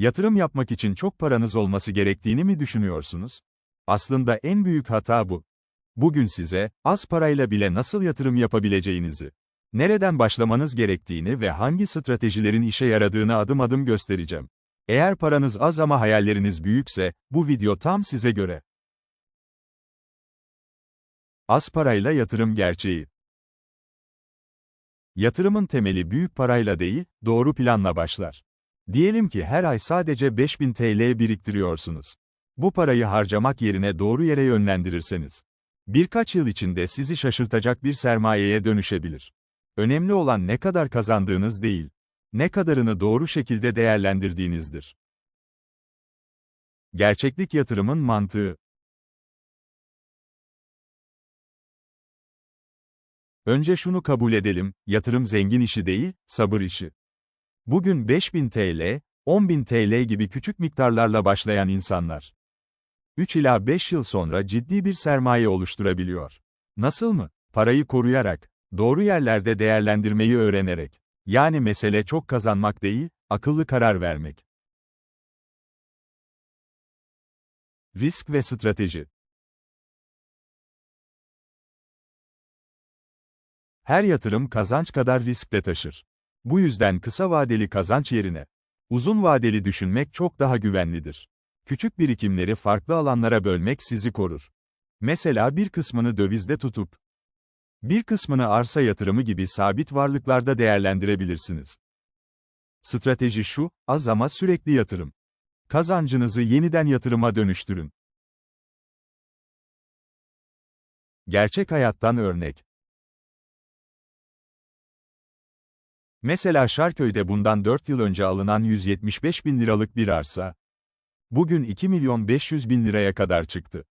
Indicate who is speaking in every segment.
Speaker 1: Yatırım yapmak için çok paranız olması gerektiğini mi düşünüyorsunuz? Aslında en büyük hata bu. Bugün size, az parayla bile nasıl yatırım yapabileceğinizi, nereden başlamanız gerektiğini ve hangi stratejilerin işe yaradığını adım adım göstereceğim. Eğer paranız az ama hayalleriniz büyükse, bu video tam size göre. Az parayla yatırım gerçeği. Yatırımın temeli büyük parayla değil, doğru planla başlar. Diyelim ki her ay sadece 5000 TL biriktiriyorsunuz. Bu parayı harcamak yerine doğru yere yönlendirirseniz, birkaç yıl içinde sizi şaşırtacak bir sermayeye dönüşebilir. Önemli olan ne kadar kazandığınız değil, ne kadarını doğru şekilde değerlendirdiğinizdir. Gerçeklik yatırımın mantığı Önce şunu kabul edelim, yatırım zengin işi değil, sabır işi. Bugün 5000 TL, 10.000 TL gibi küçük miktarlarla başlayan insanlar, 3 ila 5 yıl sonra ciddi bir sermaye oluşturabiliyor. Nasıl mı? Parayı koruyarak, doğru yerlerde değerlendirmeyi öğrenerek. Yani mesele çok kazanmak değil, akıllı karar vermek. Risk ve strateji Her yatırım kazanç kadar risk de taşır. Bu yüzden kısa vadeli kazanç yerine uzun vadeli düşünmek çok daha güvenlidir. Küçük birikimleri farklı alanlara bölmek sizi korur. Mesela bir kısmını dövizde tutup bir kısmını arsa yatırımı gibi sabit varlıklarda değerlendirebilirsiniz. Strateji şu, az ama sürekli yatırım. Kazancınızı yeniden yatırıma dönüştürün. Gerçek hayattan örnek. Mesela Şarköy'de bundan 4 yıl önce alınan 175 bin liralık bir arsa, bugün 2 milyon 500 bin liraya kadar çıktı.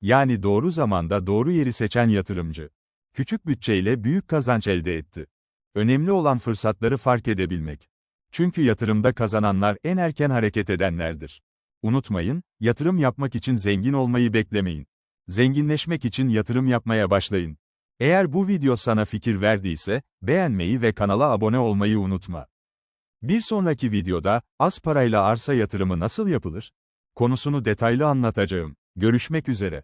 Speaker 1: Yani doğru zamanda doğru yeri seçen yatırımcı, küçük bütçeyle büyük kazanç elde etti. Önemli olan fırsatları fark edebilmek. Çünkü yatırımda kazananlar en erken hareket edenlerdir. Unutmayın, yatırım yapmak için zengin olmayı beklemeyin. Zenginleşmek için yatırım yapmaya başlayın. Eğer bu video sana fikir verdiyse, beğenmeyi ve kanala abone olmayı unutma. Bir sonraki videoda, az parayla arsa yatırımı nasıl yapılır? Konusunu detaylı anlatacağım. Görüşmek üzere.